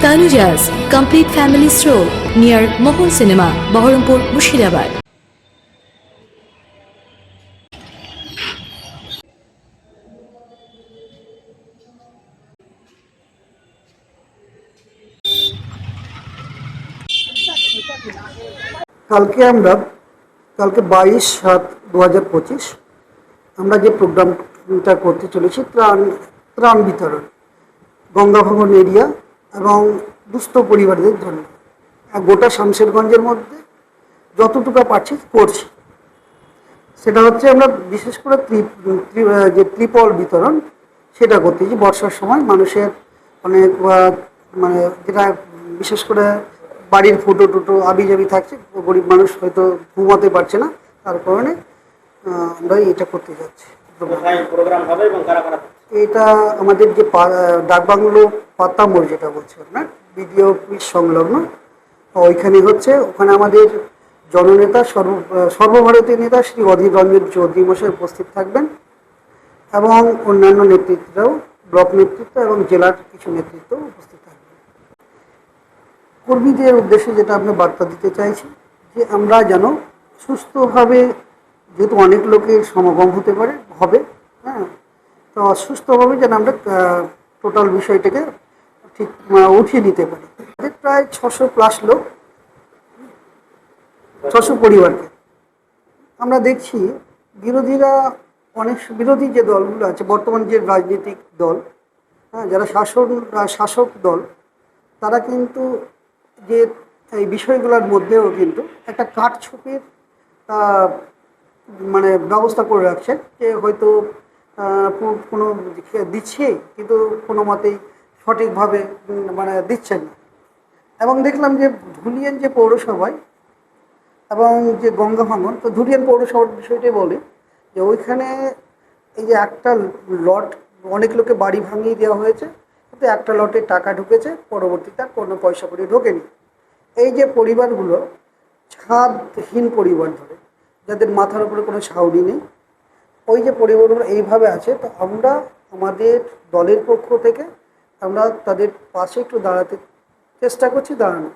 Tanujas Complete Family Stroll near Mohol Cinema, Baharampur, Mushirabad. কালকে আমরা কালকে বাইশ সাত দু হাজার পঁচিশ আমরা যে প্রোগ্রামটা করতে চলেছি ত্রাণ ত্রাণ বিতরণ গঙ্গা ভবন এরিয়া এবং দুস্থ পরিবারদের জন্য গোটা শামশেরগঞ্জের মধ্যে যতটুকু পারছি করছি সেটা হচ্ছে আমরা বিশেষ করে যে ত্রিপল বিতরণ, সেটা করতেছি বর্ষার সময় মানুষের অনেক মানে যেটা বিশেষ করে বাড়ির ফুটো টুটো আবি জাবি থাকছে, গরিব মানুষ হয়তো ঘুমাতে পারছে না, তার কারণে আমরা এটা করতে যাচ্ছি প্রোগ্রাম হবে এবং কারা কারা? এটা আমাদের যে ডাকবাংলো পাত্তা মোড় যেটা বলছে আপনার বিডিও অফিস সংলগ্ন। ওইখানে হচ্ছে, ওখানে আমাদের জননেতা, সর্ব সর্বভারতীয় নেতা শ্রী অধীর রঞ্জন চৌধুরী মশাই উপস্থিত থাকবেন এবং অন্যান্য নেতৃত্বরাও, ব্লক নেতৃত্ব এবং জেলার কিছু নেতৃত্ব উপস্থিত থাকবেন। কর্মীদের উদ্দেশ্যে যেটা আমরা বার্তা দিতে চাইছি, যে আমরা যেন সুস্থভাবে, যেহেতু অনেক লোকের সমাগম হতে পারে, হবে হ্যাঁ তো সুস্থভাবে যেন আমরা টোটাল বিষয়টাকে ঠিক উঠিয়ে নিতে পারি। প্রায় ছশো প্লাস লোক, ছশো পরিবারকে। আমরা দেখছি বিরোধীরা অনেক, বিরোধী যে দলগুলো আছে, বর্তমান যে রাজনৈতিক দল হ্যাঁ যারা শাসন শাসক দল, তারা কিন্তু যে এই বিষয়গুলোর মধ্যেও কিন্তু একটা কাঠছুপির মানে ব্যবস্থা করে রাখছেন যে হয়তো কোনো দিচ্ছে, কিন্তু কোনো মতেই সঠিকভাবে মানে দিচ্ছেন না। এবং দেখলাম যে ধুলিয়ান যে পৌরসভায় এবং যে গঙ্গা ভাঙন, তো ধুলিয়ান পৌরসভার বিষয়টাই বলে, যে ওইখানে এই যে একটা লট, অনেক লোকে বাড়ি ভাঙিয়ে দেওয়া হয়েছে, কিন্তু একটা লটে টাকা ঢুকেছে, পরবর্তীতে আর কোনো পয়সা করে ঢোকেনি। এই যে পরিবারগুলো, ছাদহীন পরিবার ধরে, যাদের মাথার উপরে কোনো ছাউনি নেই ওই যে পরিবারগুলো এইভাবে আছে তো আমরা আমাদের দলের পক্ষ থেকে আমরা তাদের পাশে একটু দাঁড়াতে চেষ্টা করছি দাঁড়ানো।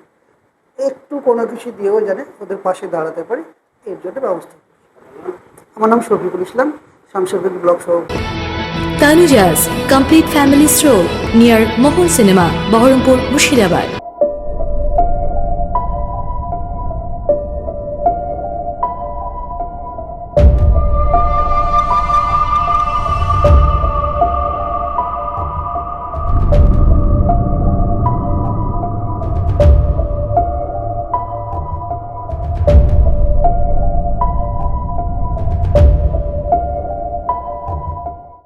একটু কোনো কিছু দিয়েও জানে ওদের পাশে দাঁড়াতে পারি এর জন্য ব্যবস্থা আমার নাম শফিকুল ইসলাম শামশেরগঞ্জ ব্লক সভাপতি Tanujas Complete Family Stroll near Mohol Cinema, Baharampur, Mushirabad.